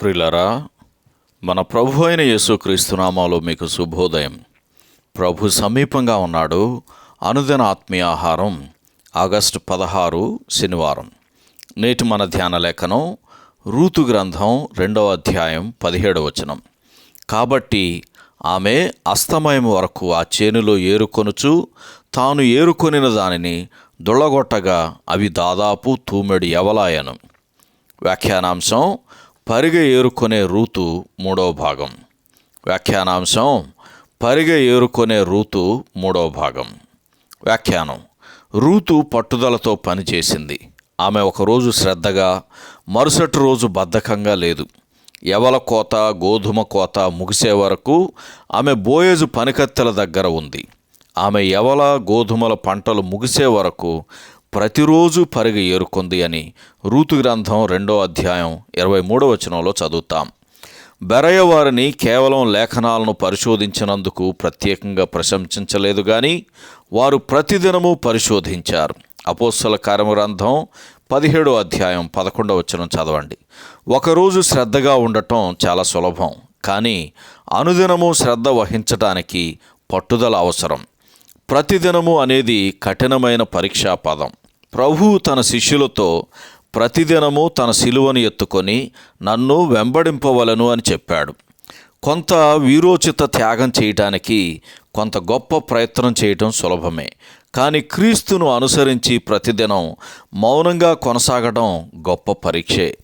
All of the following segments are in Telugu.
ప్రిలరా మన ప్రభు అయిన యేసుక్రీస్తు నామాలో మీకు శుభోదయం. ప్రభు సమీపంగా ఉన్నాడు. అనుదిన ఆత్మీయ ఆహారం ఆగస్టు పదహారు శనివారం. నేటి మన ధ్యాన లేఖనం రూతు గ్రంథం రెండవ అధ్యాయం పదిహేడవ వచనం. కాబట్టి ఆమె అస్తమయం వరకు ఆ చేనులో ఏరుకొనుచు తాను ఏరుకొనిన దానిని దుళ్ళగొట్టగా అవి దాదాపు తూమెడు ఎవలాయను వ్యాఖ్యానాంశం పరిగ ఏరుకునే రూతు మూడవ భాగం. వ్యాఖ్యానాంశం పరిగ ఏరుకునే రూతు మూడవ భాగం. వ్యాఖ్యానం రూతు పట్టుదలతో పనిచేసింది. ఆమె ఒకరోజు శ్రద్ధగా మరుసటి రోజు బద్ధకంగా లేదు. ఎవల కోత గోధుమ కోత ముగిసే వరకు ఆమె బోయేజు పనికత్తెల దగ్గర ఉంది. ఆమె ఎవల గోధుమల పంటలు ముగిసే వరకు ప్రతిరోజు పరిగె ఏరుకుంది అని రూతు గ్రంథం రెండో అధ్యాయం ఇరవై మూడో వచనంలో చదువుతాం. బెరయ వారిని కేవలం లేఖనాలను పరిశోధించినందుకు ప్రత్యేకంగా ప్రశంసించలేదు కానీ వారు ప్రతిదినము పరిశోధించారు. అపోస్సల కార్యగ్రంథం పదిహేడో అధ్యాయం పదకొండవ వచనం చదవండి. ఒకరోజు శ్రద్ధగా ఉండటం చాలా సులభం కానీ అనుదినము శ్రద్ధ వహించటానికి పట్టుదల అవసరం. ప్రతిదినము అనేది కఠినమైన పరీక్షా పదం. ప్రభువు తన శిష్యులతో ప్రతిదినము తన శిలువను ఎత్తుకొని నన్ను వెంబడింపవలను అని చెప్పాడు. కొంత వీరోచిత త్యాగం చేయటానికి కొంత గొప్ప ప్రయత్నం చేయటం సులభమే. కానీ క్రీస్తును అనుసరించి ప్రతిదినం మౌనంగా కొనసాగడం గొప్ప పరీక్షే.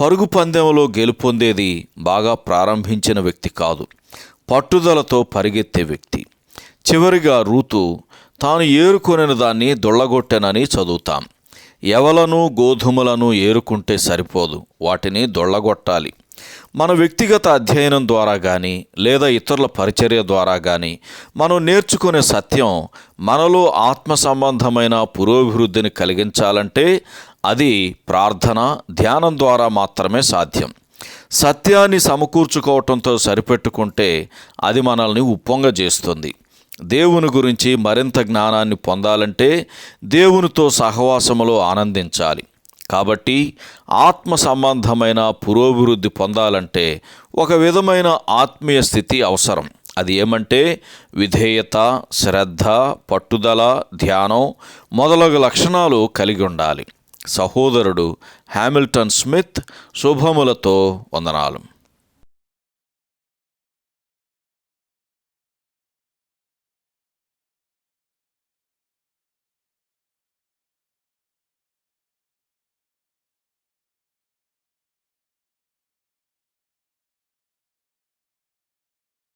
పరుగు పందెంలో గెలుపొందేది బాగా ప్రారంభించిన వ్యక్తి కాదు. పట్టుదలతో పరిగెత్తే వ్యక్తి. చివరిగా రూతు తాను ఏరుకొనిన దాన్ని దొళ్ళగొట్టెనని చదువుతాం. ఎవలను గోధుమలను ఏరుకుంటే సరిపోదు వాటిని దొళ్ళగొట్టాలి. మన వ్యక్తిగత అధ్యయనం ద్వారా కానీ లేదా ఇతరుల పరిచర్య ద్వారా కానీ మనం నేర్చుకునే సత్యం మనలో ఆత్మ సంబంధమైన పురోభివృద్ధిని కలిగించాలంటే అది ప్రార్థన ధ్యానం ద్వారా మాత్రమే సాధ్యం. సత్యాన్ని సమకూర్చుకోవటంతో సరిపెట్టుకుంటే అది మనల్ని ఉప్పొంగజేస్తుంది. దేవుని గురించి మరింత జ్ఞానాన్ని పొందాలంటే దేవునితో సహవాసములో ఆనందించాలి. కాబట్టి ఆత్మ సంబంధమైన పురోభివృద్ధి పొందాలంటే ఒక విధమైన ఆత్మీయ స్థితి అవసరం. అది ఏమంటే విధేయత శ్రద్ధ పట్టుదల ధ్యానం మొదలగు లక్షణాలు కలిగి ఉండాలి. సహోదరుడు హ్యామిల్టన్ స్మిత్ శుభములతో వందనాలు.